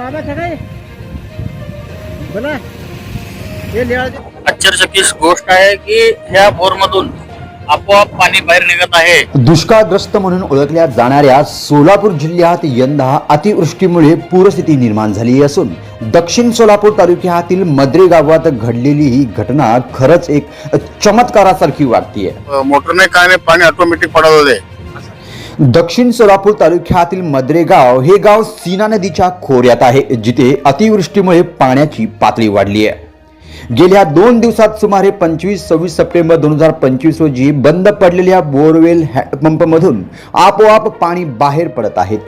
मामा सगळे बोला. हे लिहायचे. आश्चर्यचकित गोष्ट आहे की ह्या बोरमधून आपोआप पाणी बाहेर निघत आहे. दुष्काळग्रस्त म्हणून ओळखल्या जाणाऱ्या सोलापूर जिल्ह्यात यंदा अतिवृष्टीमुळे पूरस्थिती निर्माण झाली असून दक्षिण सोलापूर तालुक्यातील मद्रे गावात घडलेली ही घटना खरंच एक चमत्कारासारखी वाटतीये. मोटरने काय नाही पाणी ऑटोमॅटिक पडवलं आहे दक्षिण सोलापूर तालुक्यातील मद्रेगाव हे गाव सीना नदीच्या खोऱ्यात आहे जिथे अतिवृष्टीमुळे पाण्याची पातळी वाढली आहे. गेल्या दोन दिवसात सुमारे पंचवीस सव्वीस सप्टेंबर दोन हजार पंचवीस रोजी बंद पडलेल्या बोरवेल हँडपंपमधून आपोआप पाणी बाहेर पडत आहेत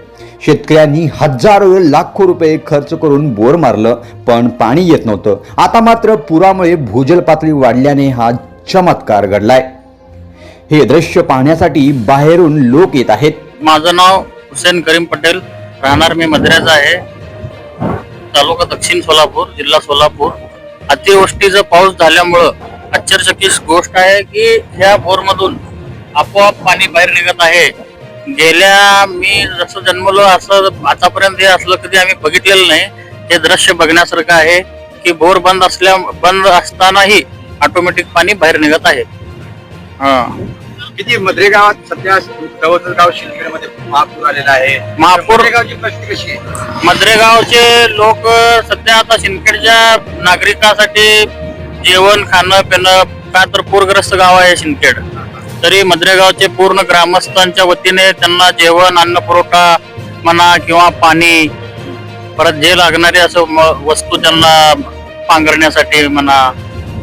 शेतकऱ्यांनी हजारो लाखो रुपये खर्च करून बोर मारलं पण पाणी येत नव्हतं. आता मात्र पुरामुळे भूजल पातळी वाढल्याने हा चमत्कार घडलाय. हे दृश्य पाहण्यासाठी बाहेरून लोक येत आहेत. माझं नाव हुसेन करीम पटेल. राहणार मी मद्र्याचा आहे. तालुका दक्षिण सोलापूर जिल्हा सोलापूर. अतिवृष्टीचा पाऊस झाल्यामुळं आश्चर्यचकित गोष्ट आहे की ह्या बोरमधून आपोआप पाणी बाहेर निघत आहे. गेल्या मी जसं जन्मलो असं आतापर्यंत हे असलं कधी आम्ही बघितलेलं नाही. हे दृश्य बघण्यासारखं आहे की बोर बंद असल्या बंद असतानाही ऑटोमॅटिक पाणी बाहेर निघत आहे. हा. किती मद्रे गावात सध्या जवळचं गाव शिंदखेडमध्ये महापूर आलेला आहे? महापूर- गावची परिस्थिती कशी आहे? मद्रेगावचे लोक सध्या आता शिंदखेडच्या नागरिकांसाठी जेवण खाणं पिणं का तर पूरग्रस्त गाव आहे शिंदखेड. तरी मद्रेगावचे पूर्ण ग्रामस्थांच्या वतीने त्यांना जेवण अन्न पुरवठा म्हणा किंवा पाणी परत जे लागणारे असं वस्तू त्यांना पांघरण्यासाठी म्हणा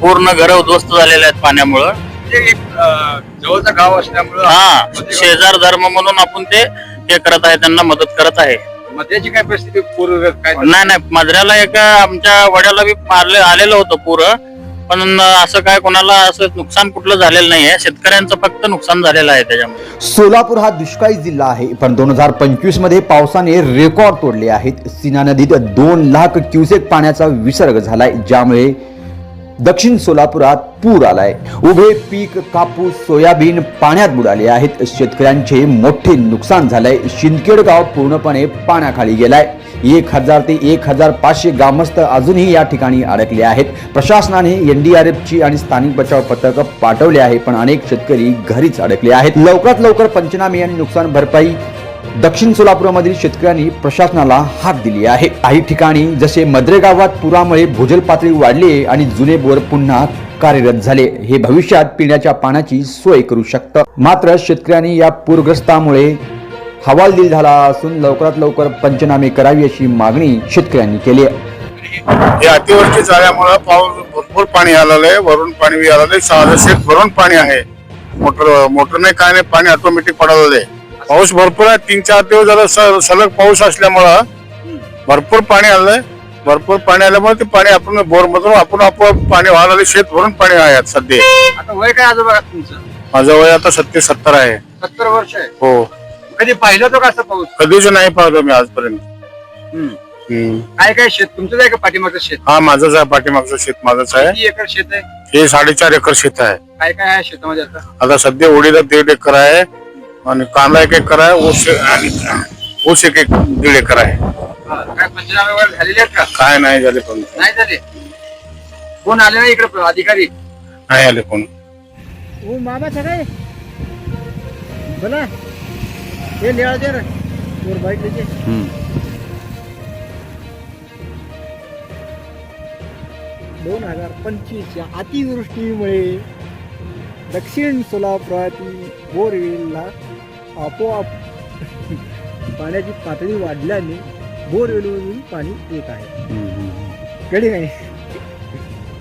पूर्ण घर उद्ध्वस्त झालेले आहेत पाण्यामुळं. म्हणजे एक अं, जवळचं गाव असल्यामुळं हा शेजार धर्म म्हणून आपण ते हे करत आहे त्यांना मदत करत आहे. मद्र्याची काय परिस्थिती पूर्व काय नाही नाही मजऱ्याला एक आमच्या वड्याला बी मारले आलेलं होतं पूर. पण असं काय कोणाला असं नुकसान कुठलं झालेलं नाहीये. शेतकऱ्यांचं फक्त नुकसान झालेलं आहे त्याच्यामध्ये सोलापूर हा दुष्काळी जिल्हा आहे. पण दोन हजार पंचवीसमध्ये पावसाने रेकॉर्ड तोडले आहेत. सीना नदीत दोन लाख क्युसेक पाण्याचा विसर्ग झालाय. ज्यामुळे दक्षिण सोलापुरात पूर आलाय. उभे पीक कापूस सोयाबीन पाण्यात बुडाले आहेत. शेतकऱ्यांचे मोठे नुकसान झालंय. शिंदखेड गाव पूर्णपणे पाण्याखाली गेलाय. एक हजार ते एक हजार पाचशे ग्रामस्थ अजूनही या ठिकाणी अडकले आहेत. प्रशासनाने एनडीआरएफची आणि स्थानिक बचाव पथक पाठवले आहे पण अनेक शेतकरी घरीच अडकले आहेत. लवकरात लवकर पंचनामे आणि नुकसान भरपाई दक्षिण सोलापूरमधील शेतकऱ्यांनी प्रशासनाला हाक दिली आहे. काही ठिकाणी जसे मद्रे गावात पुरामुळे भूजल पातळी वाढली आणि जुने बोर पुन्हा कार्यरत झाले हे भविष्यात पिण्याच्या पाण्याची सोय करू शकतं. मात्र शेतकऱ्यांनी या पूरग्रस्तामुळे हवालदिल झाला असून लवकरात लवकर पंचनामे करावी अशी मागणी शेतकऱ्यांनी केली आहे. हे अतिवृष्टी झाल्यामुळे पाऊस भरपूर पाणी आलेलं आहे वरून पाणी आलेलं आहे सहा शेत भरून पाणी आहे. मोटर मोटरने काय नाही पाणी ऑटोमॅटिक पडवलेलं आहे पाऊस भरपूर आहे. तीन चार दिवस झालं स- सलग पाऊस असल्यामुळं भरपूर पाणी आलंय. भरपूर पाणी आल्यामुळे ते पाणी आपण बोर मधून आपण आपोआप पाणी वाहलं शेत भरून पाणी आहे सध्या. आता वय काय आजोबा तुमचं? माझं वय आता सत्य सत्तर आहे. सत्तर वर्ष आहे. हो. कधी पाहिलं होतं का असं पाऊस? कधीच नाही पाहिलं मी आजपर्यंत. हम्म. हम्म. काय काय शेत? तुमचं आहे का पाठीमागचं शेत? हा माझंच आहे पाठीमागचं शेत माझंच आहे. किती एकर शेत आहे? हे साडेचार एकर शेत आहे. काय काय आहे शेतामध्ये आता? आता सध्या उडीला दीड एकर आहे. आणि कांदा एक एकर आहे ऊस आणि ऊस एक एक दीड एकर आहे. काय पंचनामे वगैरे झालेले आहेत का? काय नाही झाले पण. नाही झाले? कोण आले नाही इकडे अधिकारी? नाही आले कोण. ओ मामा सगळे? बोला. हे लिहायचे ना. वर बाईक दोन हजार पंचवीसच्या अतिवृष्टीमुळे दक्षिण सोलापुरातील बोरवेलला आपोआप पाण्याची पातळी वाढल्याने बोरवेलमधून पाणी येत आहे. कळली नाही.